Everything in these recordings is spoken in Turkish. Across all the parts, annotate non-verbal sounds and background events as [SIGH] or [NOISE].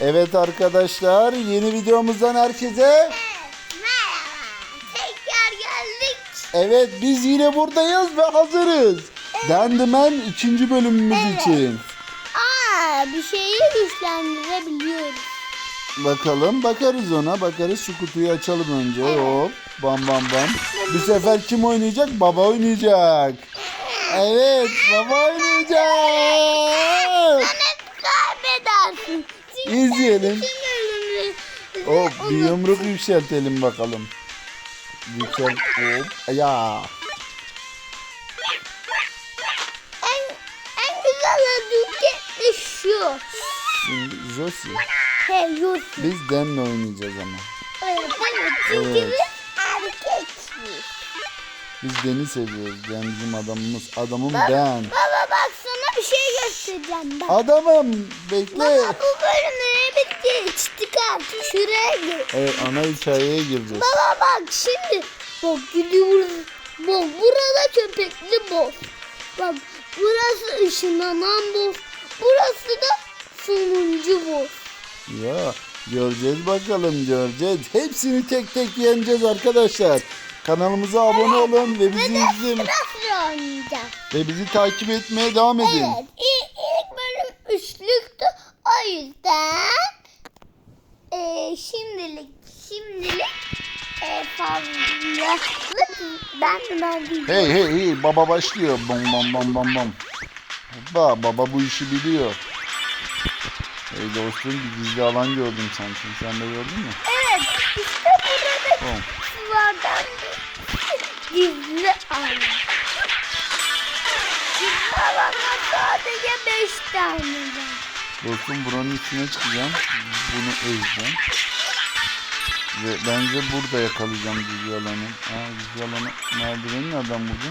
Evet arkadaşlar yeni videomuzdan herkese Merhaba. Tekrar geldik. evet biz yine buradayız ve hazırız. Dendimen ikinci bölümümüz Evet. için. Aa, bir şeyi güçlendirebiliyoruz. Bakalım bakarız ona bakarız şu kutuyu açalım önce hop bam bam bam. Bu sefer kim oynayacak? Baba oynayacak. Evet baba oynayacak. Sen hep kaybedersin. Çünkü İzleyelim. Hop bir yumruk yükseltelim bakalım. Yükselt hop. Ya. En, en güzel hareketi şu. Şimdi Josi. Hey Yusuf. Biz Den'le oynayacağız ama. Evet. Çünkü Evet. erkeksiz. Biz Den'i seviyoruz. Den bizim adamımız. Adamım Den. baba Adamım bekle. Baba bu bölümleri bitti. Çıktık artık şuraya gir. Evet ana hikayeye gireceğiz. Baba bak şimdi. Bak gidiyoruz. Bak burada köpekli boz. Bak burası ışınlanan boz. Burası da sonuncu boz. Ya göreceğiz bakalım göreceğiz. Hepsini tek tek yeneceğiz arkadaşlar. Kanalımıza abone olun ve bizi izleyin. Ve bizi takip etmeye devam edin. Evet. Üçlüktü. O yüzden eee, şimdilik şimdilik eee, fazlalık ben ben değil. Hey hey hey baba başlıyor. Bam bam bam bam bam. Hoppa baba bu işi biliyor. Hey dostum bir gizli alan gördüm sanki. Sen de gördün mü? Evet. işte burada Tamam. sulardan gizli alan. Alanda sadece beş tane var. Dostum buranın üstüne çıkacağım. Bunu ezeceğim. Ve bence burada yakalayacağım gizli alanı. Aa gizli alanı. Merdivenin adam burada.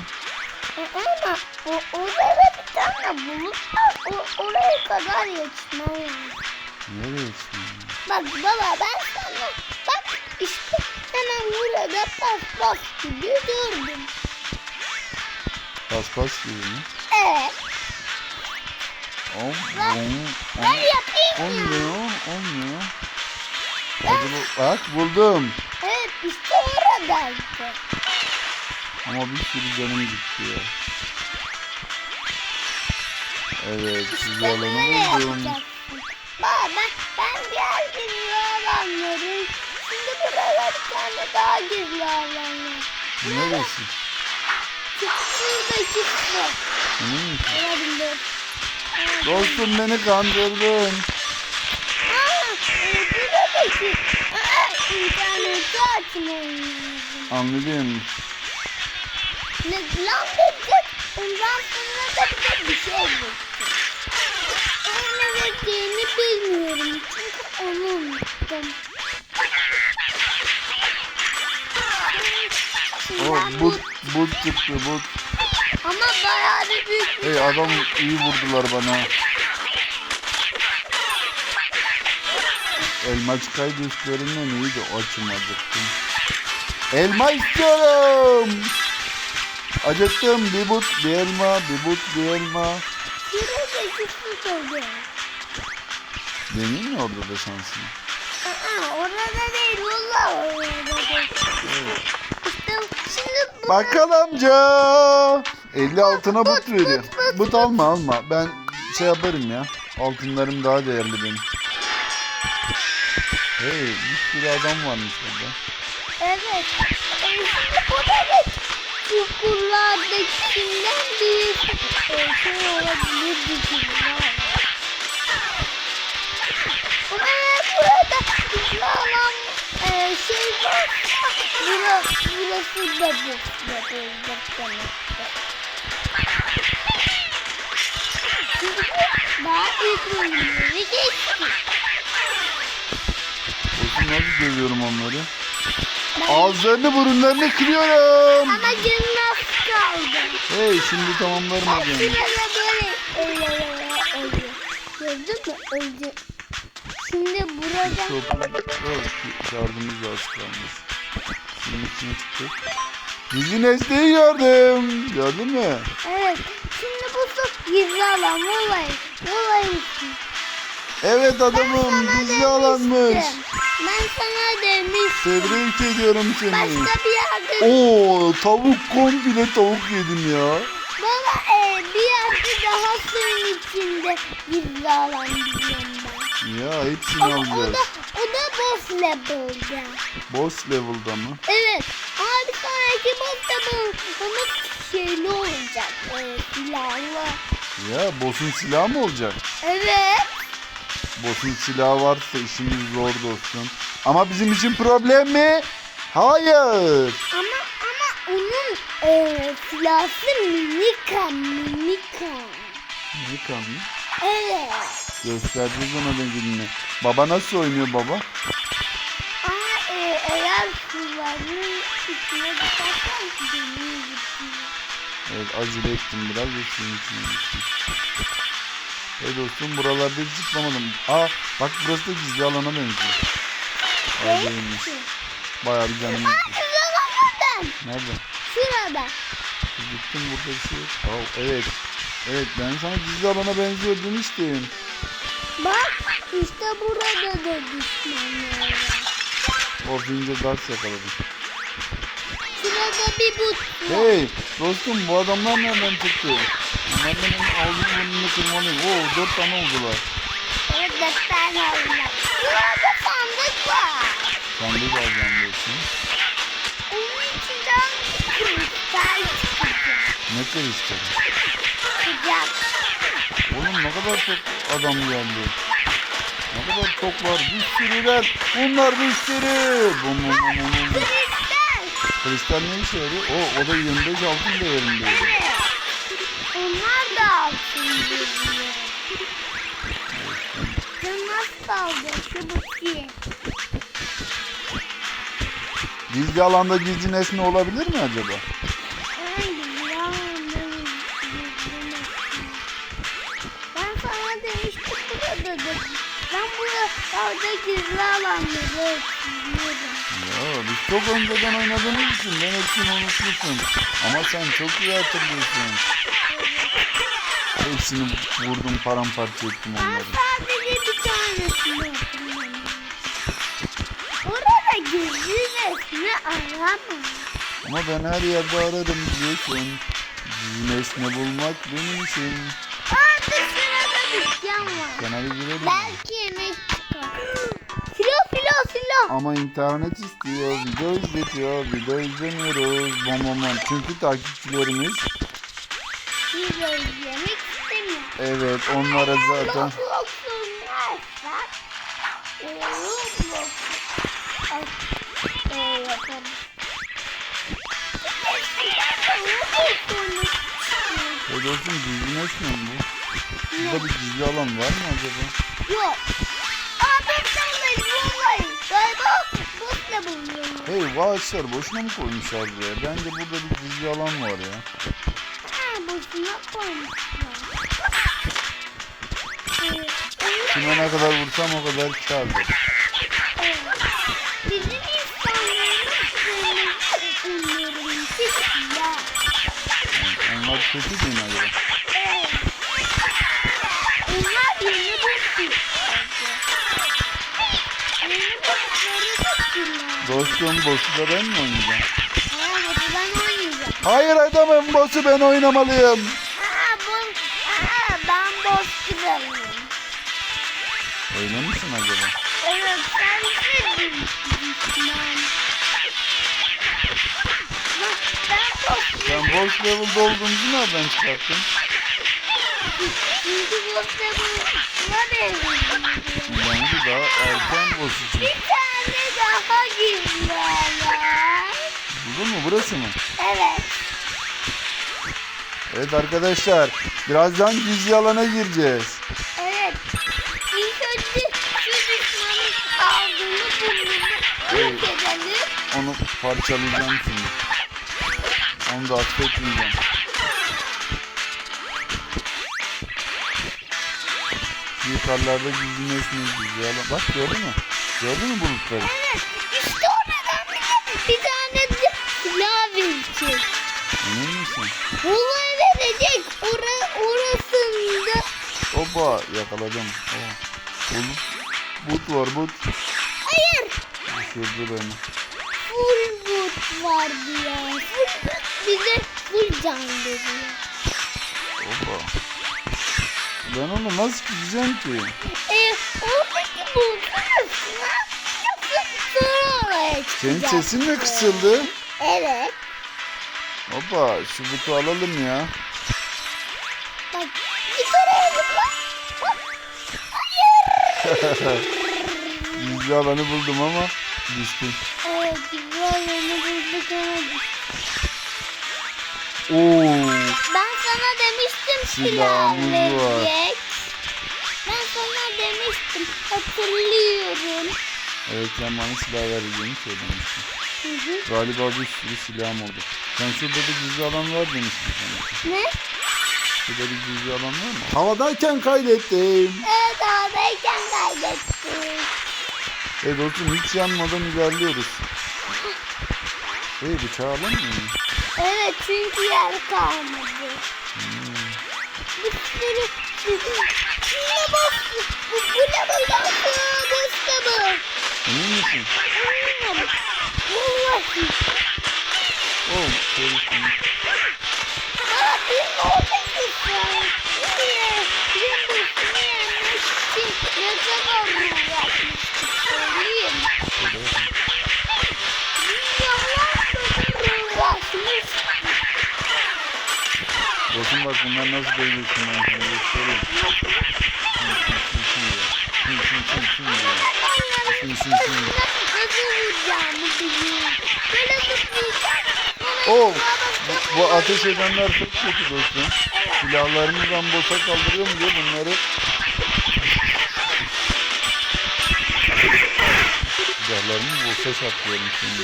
E, Ama o, orada bir tane bulut var. O, oraya kadar geçmen lazım. Nereye çıkıyor? Bak baba ben sana bak işte hemen burada pas pas gibi gördüm. Pas pas gibi mi? Evet. Ben om. yapayım ya. Olmuyor, olmuyor. Hadi bu, bak buldum. Evet işte oradaydı. Ama bir sürü canım gitti ya. Evet, İşte böyle buldum. Baba ben, ben diğer gizli alanları şimdi burada bir tane daha gizli alan var. Neresi? Şuradaki su. Hmm. Dostum beni kandırdın. Anladım. Ne lan dedik? Ondan sonra da bize bir şey. Ama ne vereceğini bilmiyorum. Çünkü onu unuttum. O Ben but, but çıktı but. Ama bayağı Hey adam iyi vurdular bana. Elma çıkaydı üstlerinden iyiydi. Açım acıktım. Elma istiyorum. Acıktım. Bir but, bir elma, bir but, bir elma. Deneyim mi orada da şansını? Aa, orada değil valla orada değil. İşte şimdi amca. 50 altına but veriyor. but, alma alma. Ben şey yaparım ya. Altınlarım daha değerli benim. Hey bir sürü adam varmış burada. Evet. Bu da bir çukurlardakinden bir şey olabilir. Buraya burada olan e, şey varsa bura, burası da bu yapılacak demektir. Çünkü daha ilk bölümleri geçtik. Bakın nasıl dövüyorum onları. Ağızlarını burunlarını kırıyorum. Ama az kaldı. Hey şimdi tamamlarım o Şurada böyle öyle öyle öyle. Gördün mü? Öldü. Şimdi burada Çok şarjımız da az kalmış. Şimdi içine çıktık. Gizli nesneyi gördüm. Gördün mü? evet. Şimdi bu su gizli alan. Vallahi. Vallahi. Evet adamım gizli alanmış. Ben sana demiştim. Tebrik ediyorum seni. Başka bir yerde Oo tavuk komple tavuk yedim ya. Baba e, bir yerde daha suyun içinde gizli alan biliyorum ben. Ya hepsini Ama o alacağız. da, o da boss level'da. Boss level'da mı? Evet. Ama bir sonraki boss level ama şeyli olacak. E, silahlı. Ya boss'un silahı mı olacak? Evet. Boss'un silahı varsa işimiz zor dostum. Ama bizim için problem mi? Hayır. Ama ama onun e, silahı minika minika. Ne mı? Evet. Göstereceğiz ona da gününü. Baba nasıl oynuyor baba? Ama e, eğer suların içine düşersen deniyor. Evet acele ettim biraz ve suyun içine gittim. Hey dostum buralarda hiç zıplamadım. Aa bak burası da gizli alana benziyor. Öyleymiş. Bayağı bir canım gitti. Nerede? Şurada. Gittim burada bir şey yok. Aa, evet. Evet ben sana gizli alana benziyor demiştim. Bak işte burada da düşmanlar var. Of ince ders yakaladım. Şurada bir but var. Hey dostum bu adamlar nereden çıktı? Benim ağzını burnunu kırmalıyım. Oo dört tane oldular. Evet dört tane oldular. Şurada sandık var. Sandığı da alacağım diyorsun. Onun içinden kristal çıkacak. Ne istedim. Sıcak. Oğlum ne kadar çok adam geldi. Ne kadar çok var. Bir sürüler. Bunlar bir sürü. Bum bum bum bum bum. Kristal. Ne işe yarıyor? O, o da 25 altın değerindeydi. Evet. Onlar da altın. Sen nasıl kaldı? Bakayım. Gizli alanda gizli nesne olabilir mi acaba? Hangi Ben buralarda gizli alanları biliyorum. Ya biz çok önceden oynadığımız için ben hepsini unutmuşum. Ama sen çok iyi hatırlıyorsun. Hepsini vurdum paramparça ettim Ben onları. sadece bir tanesini hatırlıyorum. Orada gizli resmi aramam. Ama ben her yerde ararım biliyorsun. Nesne bulmak benim işim. Sana bir girelim. Belki yemek çıkar. Silah silah silah. Ama internet istiyor, video izletiyor, video izlemiyoruz. Bom bom bom. Çünkü takipçilerimiz Biz yemek istemiyor. evet onlara zaten Roblox'un varsa Roblox Ay, e, yapalım. Roblox'un Hey dostum gizli nesne mi bu? Burada bir gizli alan var mı acaba? Yok. Aa ben sanırım vallahi. Galiba botla buluyorum. Hey bu ağaçlar boşuna mı koymuşlar buraya? Bence burada bir gizli alan var ya. Ha boşuna koymuşlar. Kime ne kadar vursam o kadar kârdır. Bizim insanlarımız ya. Onlar kötü değil mi acaba? Dostum boss'u da ben mi oynayacağım? Ha boşu ben oynayacağım. Hayır adamım boss'u ben oynamalıyım. Ha bu, ha ben boş giderim. Öyle misin acaba? Evet sen de ben boss level'da olduğumuzu nereden çıkarttın? Çünkü boş level'ına benziyorum. Bence daha erken için. Bir tane daha alan. Buldun mu burası mı? Evet. Evet arkadaşlar birazdan gizli alana gireceğiz. Evet. İlk önce şu düşmanın aldığını burnunu yok edelim. Onu parçalayacağım şimdi. Onu da affetmeyeceğim. Yukarılarda gizli nesne gizli alan. Bak gördün mü? Gördün mü bulutları? Evet. İşte oradan bir tane silah verecek. Emin misin? Vallahi verecek. Ora, orasında. Hoppa yakaladım. Oh. Oğlum but var but. Hayır. Düşürdü beni. Full boot var diyor. Full boot bize full can veriyor. Hoppa. Ben onu nasıl gideceğim ki? Ee, oradaki yoksa sonra Senin sesin mi kısıldı? Evet. Hoppa şu butu alalım ya. Bak oraya zıpla. Hayır. [LAUGHS] Gizli alanı buldum ama düştüm. Evet güzel yeni bulduk ama düştük. Oo. Ben sana demiştim silah verecek. Ben sana demiştim hatırlıyorum. Evet sen bana silah vereceğini söylemiştin. Hı hı. Galiba bir sürü silahım oldu. Sen şurada da gizli alan var demiştin sana. Ne? Şurada bir gizli alan var mı? Havadayken kaydettim. Evet havadayken kaybettim. E dostum hiç yanmadan ilerliyoruz. [LAUGHS] Hey bıçağı alalım mı? Evet çünkü yer kalmadı. Hmm. Bir sürü Şuna bak. Bu, bu ne bu lan? Bu işte bu. Emin misin? Eminim. Vallahi. Bunlar nasıl değilsin ben sana göstereyim. Şın şın şın şın diyor. Şın şın şın. Nasıl vuracağımı biliyorum. Böyle zıplayacağım. Oh, bu, bu ateş edenler çok kötü dostum. Silahlarımızdan boşa kaldırıyor mu diye bunları Silahlarımı boşa saklıyorum şimdi.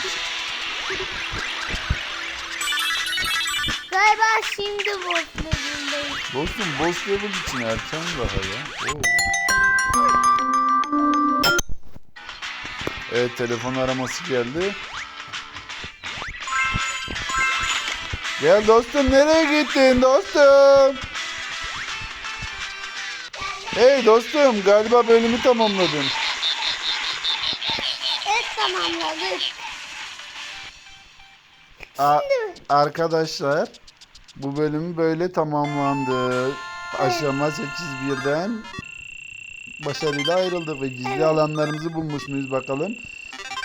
Galiba şimdi botlarındayım. Dostum boss level için erken daha ya. Oo. Evet telefon araması geldi. Gel dostum nereye gittin dostum? Hey dostum galiba bölümü tamamladın. Evet tamamladık. A- arkadaşlar bu bölüm böyle tamamlandı. Aşama 8.1'den başarıyla ayrıldık ve gizli alanlarımızı bulmuş muyuz bakalım.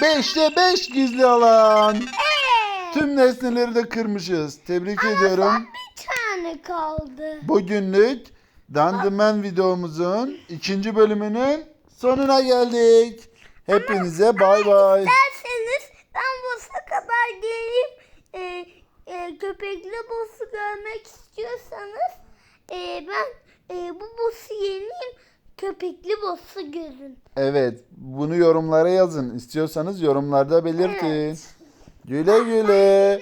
5'te 5 gizli alan. Evet. Tüm nesneleri de kırmışız. Tebrik ediyorum. Bir tane kaldı. Bugünlük Dandımen videomuzun ikinci bölümünün sonuna geldik. Hepinize bay bay. İsterseniz ben boss'a kadar geleyim. E, e, köpekli boss'u görmek istiyorsanız e, ben e, bu boss'u yeneyim. Köpekli boss'u görün. Evet, bunu yorumlara yazın. İstiyorsanız yorumlarda belirtin. Evet. Güle güle.